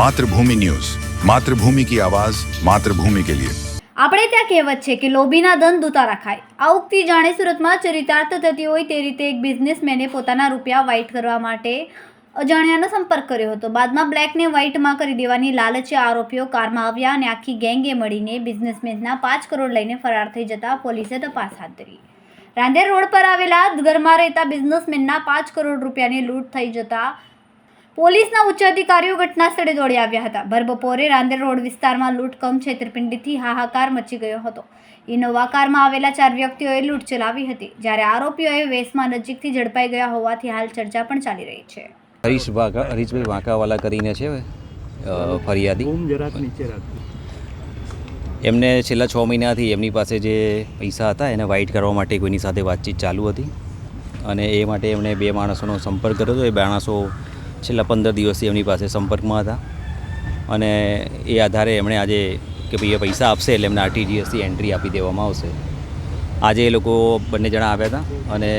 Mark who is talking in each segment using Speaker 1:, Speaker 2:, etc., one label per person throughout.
Speaker 1: Mathrubhumi news. Mathrubhumi કી આવાજ, માતૃભૂમિ કે લિયે.
Speaker 2: આપણે ત્યાં કહેવત છે કે લોભીના ધન દૂતા ખાય આ ઉક્તિ જાણે સુરતમાં ચરિતાર્થ થતી હોય તે રીતે એક બિઝનેસમેને પોતાના રૂપિયા વાઇટ કરવા માટે અજાણ્યાનો સંપર્ક કર્યો હતો. બાદમાં બ્લેકને વ્હાઇટમાં કરી દેવાની લાલચે આરોપીઓ કારમાં આવ્યા અને આખી ગેંગે મળીને બિઝનેસમેનના પાંચ કરોડ લઈને ફરાર થઈ જતા પોલીસે તપાસ હાથ ધરી. રાંદેર રોડ પર આવેલા ઘરમાં રહેતા બિઝનેસમેનના પાંચ કરોડ રૂપિયાની લૂંટ થઈ જતા પોલીસના ઉચ્ચ અધિકારીઓ ઘટના સ્થળે દોડી આવ્યા હતા. ભરબપોરે રાંદેર રોડ વિસ્તારમાં લૂંટ કમ છેતરપિંડીથી હાહાકાર મચી ગયો હતો. ઇનોવા કારમાં આવેલા ચાર વ્યક્તિઓએ લૂંટ ચલાવી હતી જ્યારે આરોપીઓએ વેસમાં નજીકથી ઝડપાઈ ગયા હોવાથી હાલ ચર્ચા પણ ચાલી રહી છે.
Speaker 3: હરીશ વાંકા હરીશભાઈ વાંકાવાલા કરીને છે ફરિયાદી? એમને છેલ્લા છ મહિનાથી એમની પાસે જે પૈસા હતા એને વાઇટ કરવા માટે કોઈની સાથે વાતચીત ચાલુ હતી. અને એ માટે એમણે બે માણસોનો સંપર્ક કર્યો હતો એ માણસો છેલ્લા પંદર દિવસથી એમની પાસે સંપર્કમાં હતા. અને એ આધારે એમણે આજે કે ભાઈ એ પૈસા આપશે એટલે એમને આરટીજીએસથી એન્ટ્રી આપી દેવામાં આવશે. આજે એ લોકો બંને જણા આવ્યા હતા અને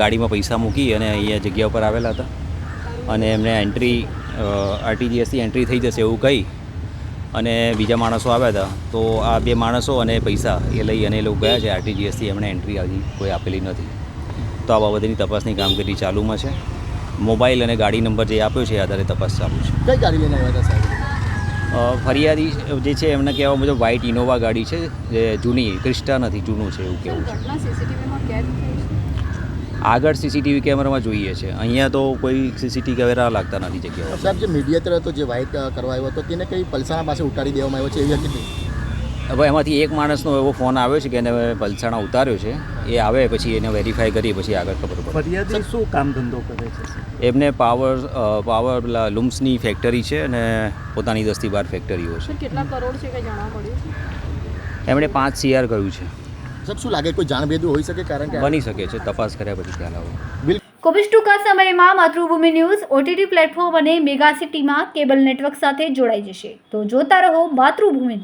Speaker 3: ગાડીમાં પૈસા મૂકી અને અહીંયા જગ્યા ઉપર આવેલા હતા. અને એમને એન્ટ્રી આરટીજીએસથી એન્ટ્રી થઈ જશે એવું કહી અને બીજા માણસો આવ્યા હતા. તો આ બે માણસો અને પૈસા એ લઈ અને એ લોકો ગયા છે. આરટીજીએસથી એમણે એન્ટ્રી આવી કોઈ આપેલી નથી. તો આ બાબતની તપાસની કામગીરી ચાલુમાં છે. મોબાઈલ અને ગાડી નંબર જે આપ્યો છે એ આધારે તપાસ ચાલુ છે.
Speaker 4: કઈ ગાડી લઈને આવ્યા હતા સાહેબ?
Speaker 3: ફરિયાદી જે છે એમને કહેવા મુજબ વ્હાઇટ ઇનોવા ગાડી છે જે જૂની ક્રિસ્ટા નથી જૂનું છે એવું કેવું છે.
Speaker 5: ઘટના સીસીટીવીમાં કેદ થઈ છે?
Speaker 3: આગળ સીસીટીવી કેમેરામાં જોઈએ છે. અહીંયા તો કોઈ સીસીટીવી કેમેરા લાગતા નથી જગ્યાએ.
Speaker 4: સાહેબ જે મીડિયા તરફ જે વ્હાઇટ કરવા આવ્યો હતો તેને કઈ પલસાણા પાસે ઉતારી દેવામાં આવ્યો છે એવી હતી
Speaker 3: હવે એમાંથી એક માણસનો એવો ફોન આવ્યો છે કે એને પલસાણા ઉતાર્યો છે. એ આવે પછી એને વેરીફાઈ કરી પછી આગળ ખબર પડે.
Speaker 6: ફરિયાદી શું કામ ધંધો કરે છે
Speaker 3: એમને પાવર પાવર પેલા લુમ્સની ફેક્ટરી છે અને પોતાની દસથી બાર ફેક્ટરીઓ છે.
Speaker 5: કેટલા કરોડ છે કે જાણવા
Speaker 3: એમણે પાંચ સીઆર કહ્યું છે.
Speaker 4: સાહેબ શું લાગે કોઈ જાણભેદું હોઈ શકે કારણ કે
Speaker 3: બની શકે છે તપાસ કર્યા પછી ખ્યાલ આવે.
Speaker 2: કોવિડ ટૂંકા સમયમાં માતૃભૂમિ ન્યૂઝ ઓટીટી પ્લેટફોર્મ અને મેગા સિટીમાં કેબલ નેટવર્ક સાથે જોડાઈ જશે. તો જોતા રહો માતૃભૂમિ